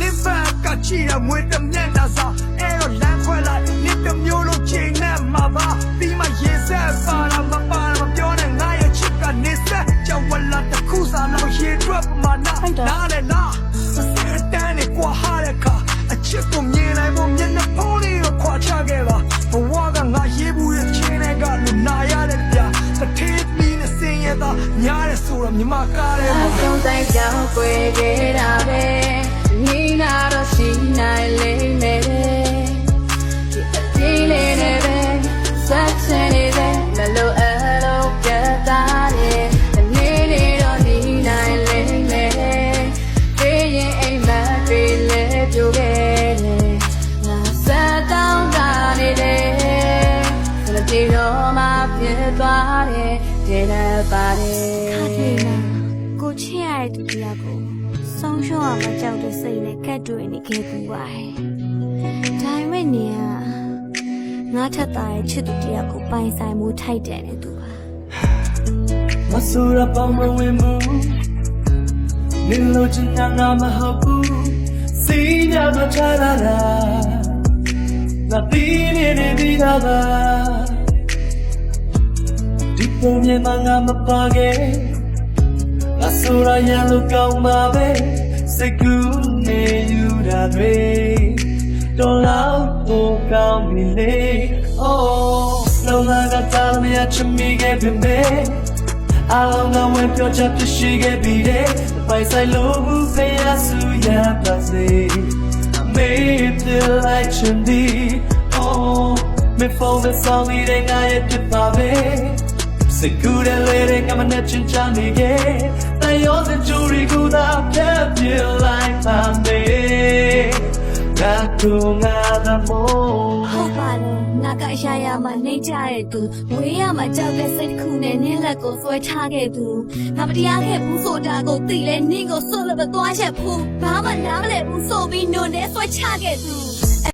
နိဗ္ဗာန်ကချီရမွေးတမျက်နှာစာအဲ့တော့လမ်းခွဲလိုက်နိတမျိုးလုံးချိန်နဲ့မှာပါပြီးမှရေဆက်ပါလာမပါလာမပြောနဲ့ငါရဲ့ချစ်ကနေဆက်ကြောင်ဝလာတစ်ခုစားလောက်ရေတွက်ပမာဏနားလေလားစစတန်းနဲ့ကွာဟာတဲ့ခါအချစ်ကိုမြင်နိုင်ဖို့မျက်နှာဖုံးလေးကိုခွာချခဲ့ပါဘဝကငါရေးဘူးရဲ့ချင်းတွေကလူနာရတဲ့ပြတထေးပြီးနဲ့စင်ရတာညားတဲ့ဆိုတော့မြမကားတဲ့အဆုံးတိုင်းကြောင်းွယ်ခဲ့တာပဲ တော့မှပြတ်သွားတယ်တဲ့နဲ့ပါတယ်ခါထေနာကိုချစ်ရတဲ့သူတရားကိုဆုံးရှုံးအောင်မကြောက်တဲ့စိတ်နဲ့ကတ်တွေ့နေခဲ့ဘူးပါရဲ့ဒါပေမဲ့နေကငါထက်သားရဲ့ချစ်သူတရားကိုပိုင်ဆိုင်မှုထိုက်တယ်နေသူပါမဆူရပေါင်းမဝင်ဘူးနင်လိုချင်တာငါမဟုတ်ဘူးစီးညမချလာတာငါပြီးနေနေပြီးသားပါ ဒီပုံမြင်မှငါမပါခဲ့ငါဆိုရရလို့ကောင်းပါပဲစိတ်ကူးနေယူတာတွေတော်လောက်ကိုကောင်းပြီလေ Oh လောလာကတားမရချင်မိခဲ့ပြီမေအလုံးကဝင်ပြောချပြရှိခဲ့ပြီတဲ့ပိုင်ဆိုင်လို့ဘူးဖေးရဆူရပါစေအမေပြလိုက်ချင်ဒီ Oh မေဖုန်းနဲ့ဆောင်နေတဲ့ငါရဲ့ဖြ စ်ပါပဲစိတ်ကူးတဲ့လေတွေကမနဲ့ချင်ချနေခဲ့တန်ရောစကြူရီကူသာပြတ်ပြလိုက်ပါမေငါတို့ငါသမို့ဟုတ်ပါတော့ငါကရရမှနေကြတဲ့သူဝေးရမှကြောက်တဲ့စိတ်တစ်ခုနဲ့နင်းလက်ကိုဆွဲထားခဲ့သူငါမတရားခဲ့ဘူးဆိုတာကိုသိလဲနင်းကိုစွတ်လို့ပဲသွားချက်ဖူးဘာမှနားမလဲဘူးဆိုပြီးနိုနဲ့ဆွဲချခဲ့သူ